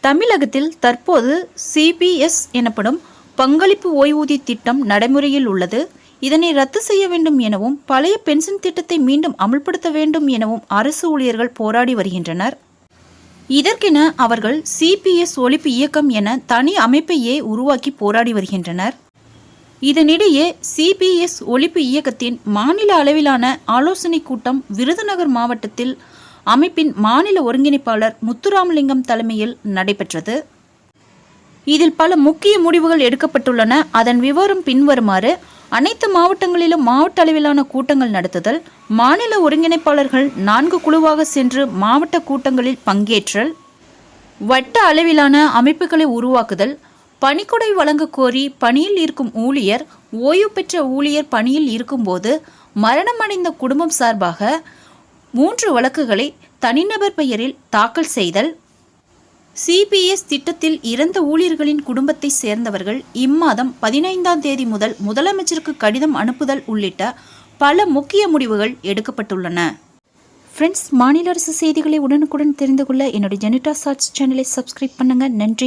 தமிழகத்தில் தற்போது சிபிஎஸ் எனப்படும் பங்களிப்பு ஓய்வூதிய திட்டம் நடைமுறையில் உள்ளது. இதனை ரத்து செய்ய வேண்டும் எனவும் பழைய பென்ஷன் திட்டத்தை மீண்டும் அமல்படுத்த வேண்டும் எனவும் அரசு ஊழியர்கள் போராடி வருகின்றனர். இதற்கென அவர்கள் சிபிஎஸ் ஒழிப்பு இயக்கம் என தனி அமைப்பையே உருவாக்கி போராடி வருகின்றனர். இதனிடையே சிபிஎஸ் ஒழிப்பு இயக்கத்தின் மாநில அளவிலான ஆலோசனை கூட்டம் விருதுநகர் மாவட்டத்தில் அமைப்பின் மாநில ஒருங்கிணைப்பாளர் முத்துராமலிங்கம் தலைமையில் நடைபெற்றது. இதில் பல முக்கிய முடிவுகள் எடுக்கப்பட்டுள்ளன. அதன் விவரம் பின்வருமாறு அனைத்து மாவட்டங்களிலும் மாவட்ட அளவிலான கூட்டங்கள் நடத்துதல் மாநில ஒருங்கிணைப்பாளர்கள் நான்கு குழுவாக சென்று மாவட்ட கூட்டங்களில் பங்கேற்றல் வட்ட அளவிலான அமைப்புகளை உருவாக்குதல் பணிக்கொடை வழங்க கோரி பணியில் இருக்கும் ஊழியர் ஓய்வு பெற்ற ஊழியர் பணியில் இருக்கும்போது மரணமடைந்த குடும்பம் சார்பாக மூன்று வழக்குகளை தனிநபர் பெயரில் தாக்கல் செய்தல். சிபிஎஸ் திட்டத்தில் இறந்த ஊழியர்களின் குடும்பத்தை சேர்ந்தவர்கள் இம்மாதம் பதினைந்தாம் தேதி முதல் முதலமைச்சருக்கு கடிதம் அனுப்புதல் உள்ளிட்ட பல முக்கிய முடிவுகள் எடுக்கப்பட்டுள்ளன. ஃப்ரெண்ட்ஸ் மாநில அரசு செய்திகளை உடனுக்குடன் தெரிந்து கொள்ள என்னுடைய ஜெனிட்டா சார்ட்ஸ் சேனலை சப்ஸ்கிரைப் பண்ணுங்கள் நன்றி.